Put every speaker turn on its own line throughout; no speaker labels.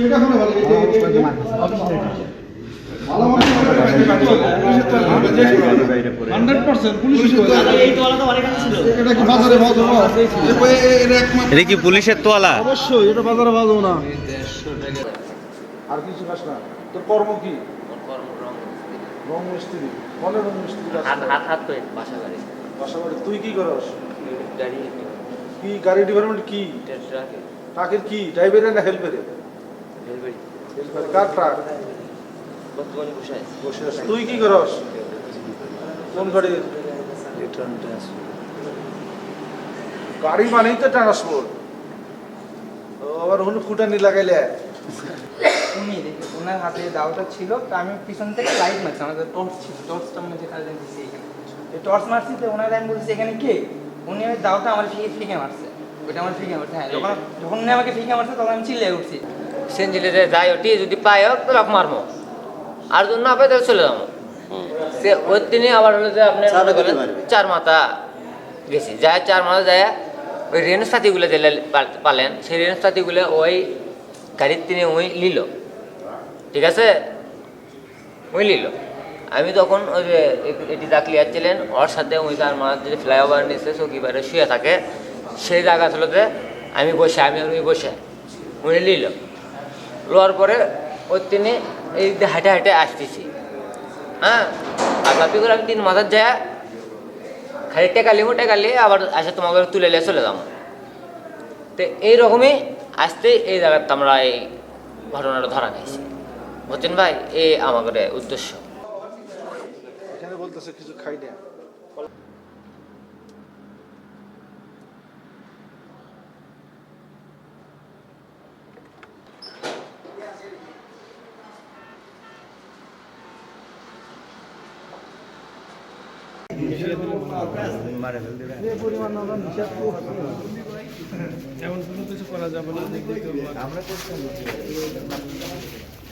এটা মনে কি
পুলিশের তোয়ালা
অবশ্যই এটা বাজারে বাজবো না আর কিছু খাস না তোর কর্ম কি রং মিস্ত্রি কলে রং মিস্ত্রি
হাত হাত হাত বাসা গাড়ি
বাসা বাড়ি তুই কি করস
গাড়ি
কি গাড়ি ডিপার্টমেন্ট কি?
ট্রাকে
ট্রাকের কি ড্রাইভারে না হেল্পারে হেল্পারে কার ট্রাক
বসে আছে
তুই কি করস? কোন গাড়ির গাড়ি মানেই তো ট্রান্সপোর্ট আবার ওখানে ফুটানি লাগাইলে।
দেখে, ওনার হাতে দাওটা ছিল, তো আমি পিছন থেকে লাইট মারছি, আমাদের টর্চ ছিল টর্চটা মধ্যে কাজে দিচ্ছি এখানে টর্চ মারছি, তো ওনার আমি বলছি, এখানে কে? উনি ওই দাওটা আমার ফিকে ফিকে মারছে। ওইটা আমার ফিকে মারছে হ্যাঁ যখন যখন উনি আমাকে ফিকে মারছে তখন আমি চিল্লে উঠছি।
সেঞ্জিলিতে যাই ওটি যদি পাই হোক তাহলে মারবো। আর যদি না পাই তাহলে চলে যাব। সে ওই দিনই আবার হলো যে আপনার মনে করেন চার মাথা গেছি। যায় চার মাথা যায় ওই রেঞ্জ পাতিগুলো দিলে পালেন সেই রেঞ্জ পাতিগুলো ওই গাড়ির তিনি ওই নিল ঠিক আছে? ওই নিল আমি তখন ওই যে এটি দা ক্লিয়ার ছিলেন ওর সাথে ওই তার মার যে ফ্লাইওভার নিচে চৌকিবারে শুয়ে থাকে, সেই জায়গা ছিলতে আমি বসে, আমি আর ওই বসে। উনি নিল। লোয়ার পরে ওই তিনি এই যে হাঁটে হাঁটে আসতেছি। হ্যাঁ? আর বাপি করে আমি তিন মাথার যায় খালি টেকালি, মো টেকালি, আবার আসে তোমাকে তুলে নিয়ে চলে যাব। তো এইরকমই আসতে এই জায়গাতে আমরা এই ঘটনাটা ধরা খাইছি। বুঝছেন ভাই, এই আমাদের উদ্দেশ্য।
এখানে বলতেছে কিছু খাই না। এমন কোনো কিছু করা যাবে না আমরা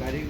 গাড়ি